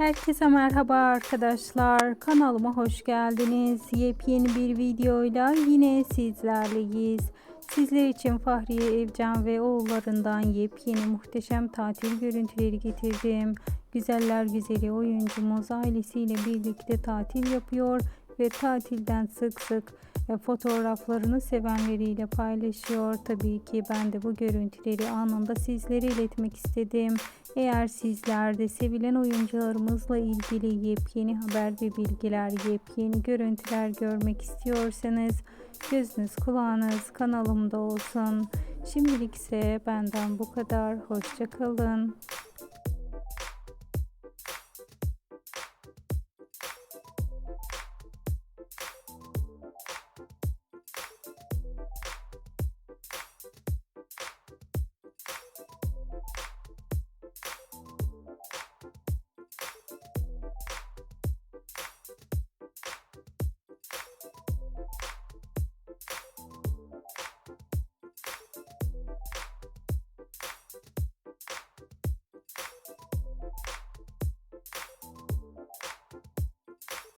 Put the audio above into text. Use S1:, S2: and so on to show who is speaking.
S1: Herkese merhaba arkadaşlar. Kanalıma hoş geldiniz. Yepyeni bir videoyla yine sizlerleyiz. Sizler için Fahriye Evcan ve oğullarından yepyeni muhteşem tatil görüntüleri getirdim. Güzeller güzeli oyuncumuz ailesiyle birlikte tatil yapıyor ve tatilden sık sık e, fotoğraflarını sevenleriyle paylaşıyor. Tabii ki ben de bu görüntüleri anında sizlere iletmek istedim. Eğer sizler de sevilen oyuncularımızla ilgili yepyeni haber ve bilgiler, yepyeni görüntüler görmek istiyorsanız gözünüz kulağınız kanalımda olsun. Şimdilik ise benden bu kadar. Hoşçakalın.